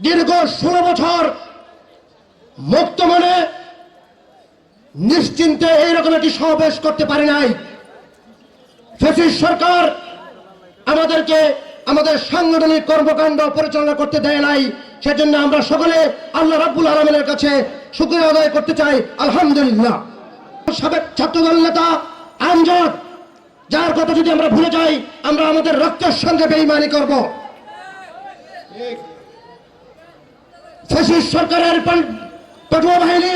দীর্ঘ ষোলো বছর মুক্ত মনে নিশ্চিন্তে এইরকম একটি সমাবেশ করতে পারি নাই। ফেসিস সরকার আমাদেরকে আমাদের সাংগঠনিক কর্মকাণ্ড পরিচালনা করতে দেয় নাই। সেজন্য আমরা সকলে আল্লাহ রাব্বুল আলমিনের কাছে শুক্রিয়া আদায় করতে চাই। আলহামদুলিল্লাহ। সাবেক ছাত্রদল নেতা আমজদ, যার কথা যদি আমরা ভুলে যাই, আমরা আমাদের রক্তের সঙ্গে বেইমানি করব। ফেসিস সরকারের পেটুয়া বাহিনী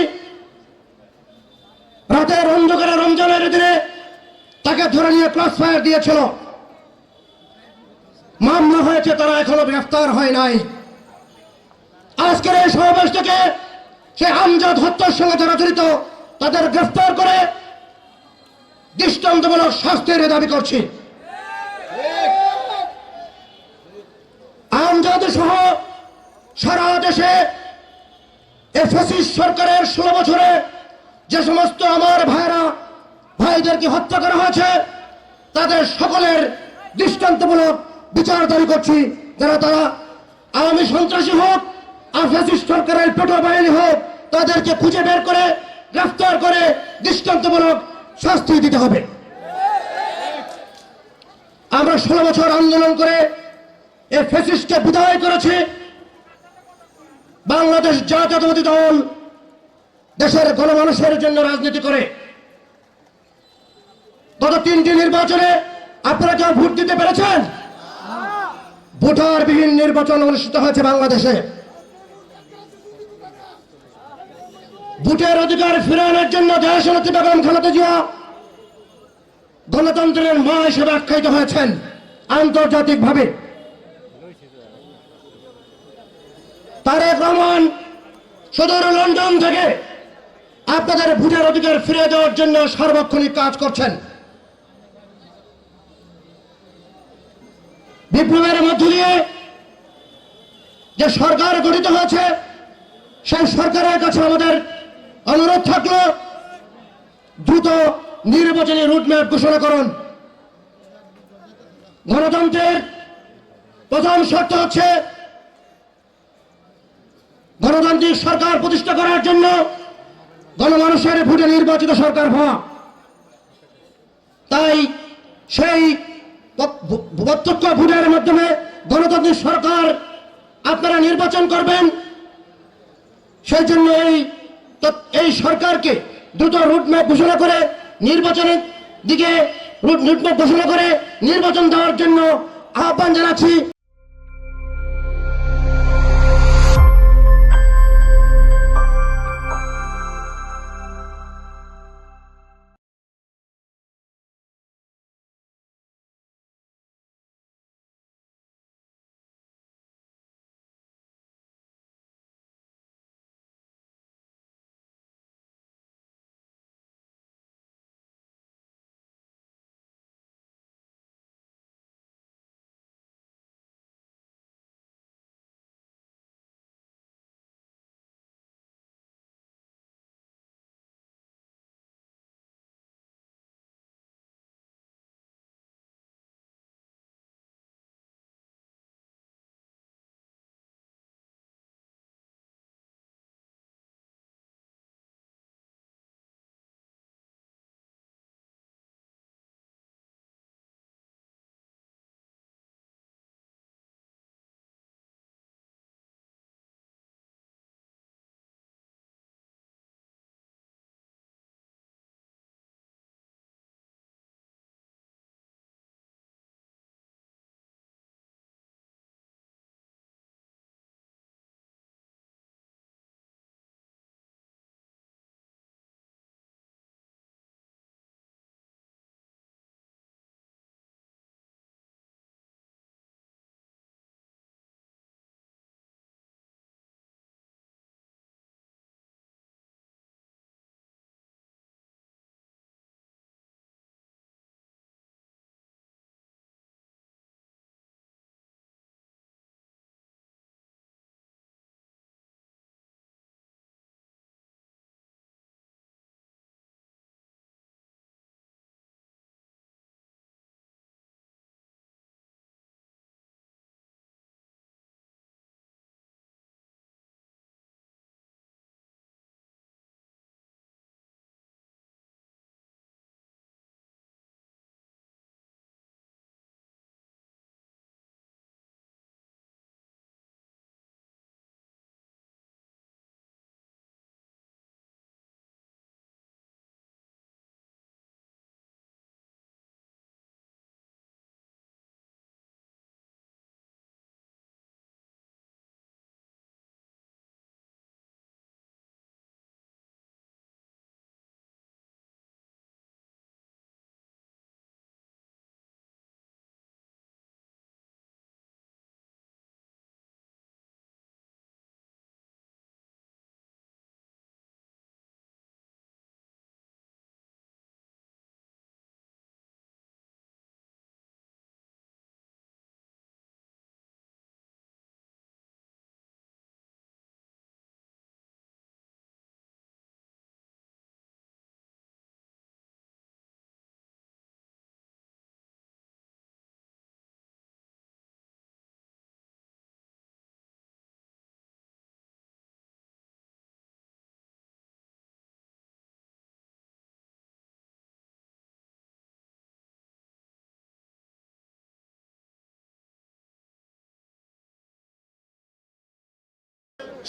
রাতের অন্ধকারে রমজানের দিনে তাকে ধরে নিয়ে ক্রস ফায়ার দিয়েছিল। মামলা হয়েছে, তারা এখনও গ্রেফতার হয় নাই। আজকের এই সমাবেশ থেকে সে আমজাদ হত্যার সঙ্গে যারা জড়িত, তাদের গ্রেফতার করে দৃষ্টান্তমূলক শাস্তির দাবি করছি। এফএসি সরকারের ষোলো বছরে যে সমস্ত আমার ভাইরা, ভাইদেরকে হত্যা করা হয়েছে, তাদের সকলের দৃষ্টান্তমূলক বিচার দাবি করছি। যারা তারা আওয়ামী সন্ত্রাসী হোক আর ফ্যাসিস্ট সরকারের পেট্রোল বাহিনী হোক, তাদেরকে খুঁজে বের করে, গ্রেফতার করে দৃষ্টান্তমূলক শাস্তি দিতে হবে। আমরা ষোলো বছর আন্দোলন করে এই ফ্যাসিস্টকে বিদায় করেছি। বাংলাদেশ জাতীয়তাবাদী দল দেশের গণমানুষের জন্য রাজনীতি করে। গত তিনটি নির্বাচনে আপনারা কেউ ভোট দিতে পেরেছেন? ভোটারবিহীন নির্বাচন অনুষ্ঠিত হয়েছে বাংলাদেশে। ভোটের অধিকার ফিরানোর জন্য দেশনেত্রী বেগম খালেদা জিয়া গণতন্ত্রের মা হিসেবে আখ্যায়িত হয়েছেন। আন্তর্জাতিকভাবে তারেক রহমান সদর লন্ডন থেকে আপনাদের ভোটের অধিকার ফিরে দেওয়ার জন্য সার্বক্ষণিক কাজ করছেন। বিপ্লবের মধ্য দিয়ে যে সরকার গঠিত হয়েছে, সেই সরকারের কাছে আমাদের অনুরোধ থাকল, দ্রুত নির্বাচনী রুটম্যাপ ঘোষণা করুন। গণতন্ত্রের প্রথম শর্ত হচ্ছে গণতান্ত্রিক সরকার প্রতিষ্ঠা করার জন্য গণমানুষের ভোটে নির্বাচিত সরকার হওয়া। তাই সেই প্রত্যক্ষ ভোটের মাধ্যমে গণতান্ত্রিক সরকার আপনারা নির্বাচন করবেন, সেই জন্য এই এই সরকারকে দ্রুত রুটম্যাপ ঘোষণা করে নির্বাচনের দিকে রুট রুটম্যাপ ঘোষণা করে নির্বাচন দেওয়ার জন্য আহ্বান জানাচ্ছি।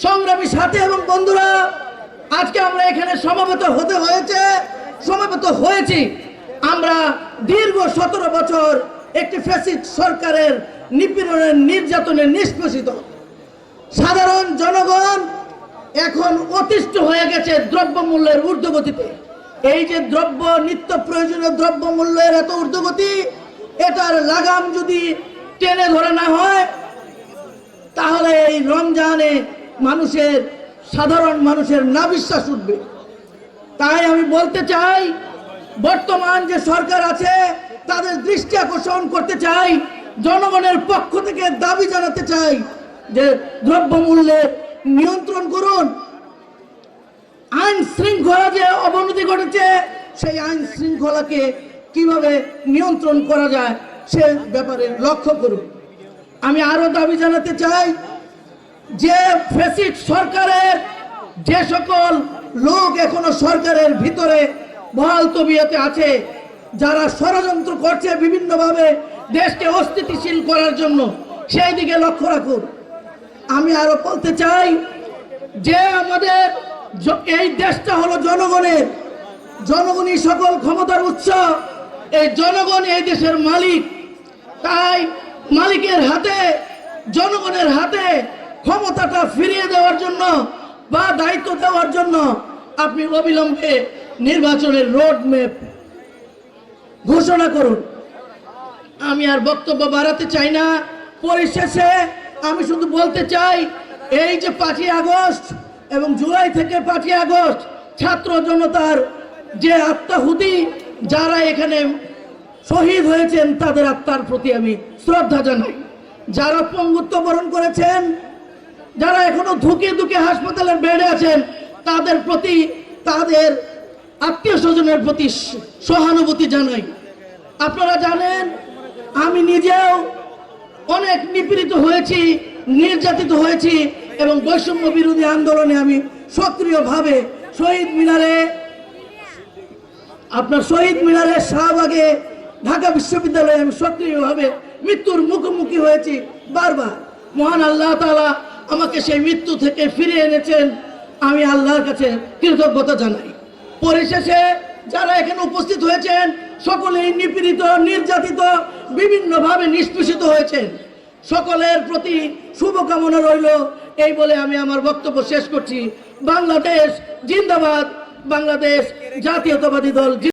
সংগ্রামী সাথী এবং বন্ধুরা, আজকে আমরা এখানে সমাবেত হতে হয়েছে, সমাবেত হয়েছি। আমরা দীর্ঘ সতেরো বছর একটি ফ্যাসিস্ট সরকারের নিপীড়নের নির্যাতনে নিষ্পেষিত। সাধারণ জনগণ এখন অতিষ্ঠ হয়ে গেছে দ্রব্যমূল্যের ঊর্ধ্বগতিতে। এই যে দ্রব্য, নিত্য প্রয়োজনীয় দ্রব্য মূল্যের এত ঊর্ধ্বগতি, এটার লাগাম যদি টেনে ধরে না হয়, তাহলে এই রমজানে মানুষের, সাধারণ মানুষের না বিশ্বাস উঠবে। তাই আমি বলতে চাই, বর্তমান যে সরকার আছে, তাদের দৃষ্টি আকর্ষণ করতে চাই, জনগণের পক্ষ থেকে দাবি জানাতে চাই যে দ্রব্যমূল্যের নিয়ন্ত্রণ করুন। আইন শৃঙ্খলা যে অবনতি ঘটেছে, সেই আইন শৃঙ্খলাকে কীভাবে নিয়ন্ত্রণ করা যায়, সে ব্যাপারে লক্ষ্য করুন। আমি আরও দাবি জানাতে চাই যে ফেসিক সরকারের যে সকল লোক এখনও সরকারের ভিতরে বহাল তবিয়তে আছে, যারা ষড়যন্ত্র করছে বিভিন্নভাবে দেশকে অস্থিতিশীল করার জন্য, সেই দিকে লক্ষ্য রাখুন। আমি আরও বলতে চাই যে আমাদের এই দেশটা হলো জনগণের, জনগণই সকল ক্ষমতার উৎস। এই জনগণ এই দেশের মালিক। তাই মালিকের হাতে, জনগণের হাতে ক্ষমতাটা ফিরিয়ে দেওয়ার জন্য বা দায়িত্ব দেওয়ার জন্য আপনি অবিলম্বে নির্বাচনের রোড ম্যাপ ঘোষণা করুন। আমি আর বক্তব্য বাড়াতে চাই না। পরিশেষে আমি শুধু বলতে চাই, এই যে পাঁচই আগস্ট এবং জুলাই থেকে পাঁচই আগস্ট ছাত্র জনতার যে আত্মাহুতি, যারা এখানে শহীদ হয়েছেন, তাদের আত্মার প্রতি আমি শ্রদ্ধা জানাই। যারা পঙ্গুত্ব বরণ করেছেন যারা এখনও ধুকে ধুকে হাসপাতালের বেডে আছেন, তাদের প্রতি, তাদের আত্মীয় স্বজনের প্রতি সহানুভূতি জানাই। আপনারা জানেন, আমি নিজেও অনেক নিপীড়িত হয়েছি, নির্যাতিত হয়েছি, এবং বৈষম্য বিরোধী আন্দোলনে আমি সক্রিয়ভাবে শহীদ মিনারে, আপনার শহীদ মিনারে শাহবাগে, ঢাকা বিশ্ববিদ্যালয়ে আমি সক্রিয়ভাবে মৃত্যুর মুখোমুখি হয়েছি বারবার। মহান আল্লাহ তাআলা আমাকে সেই মৃত্যু থেকে ফিরিয়ে এনেছেন। আমি আল্লাহর কাছে কৃতজ্ঞতা জানাই। পরিশেষে যারা এখানে উপস্থিত হয়েছেন, সকলেই নিপীড়িত, নির্যাতিত, বিভিন্নভাবে নিষ্পেষিত হয়েছেন। সকলের প্রতি শুভকামনা রইল। এই বলে আমি আমার বক্তব্য শেষ করছি। বাংলাদেশ জিন্দাবাদ, বাংলাদেশ জাতীয়তাবাদী দল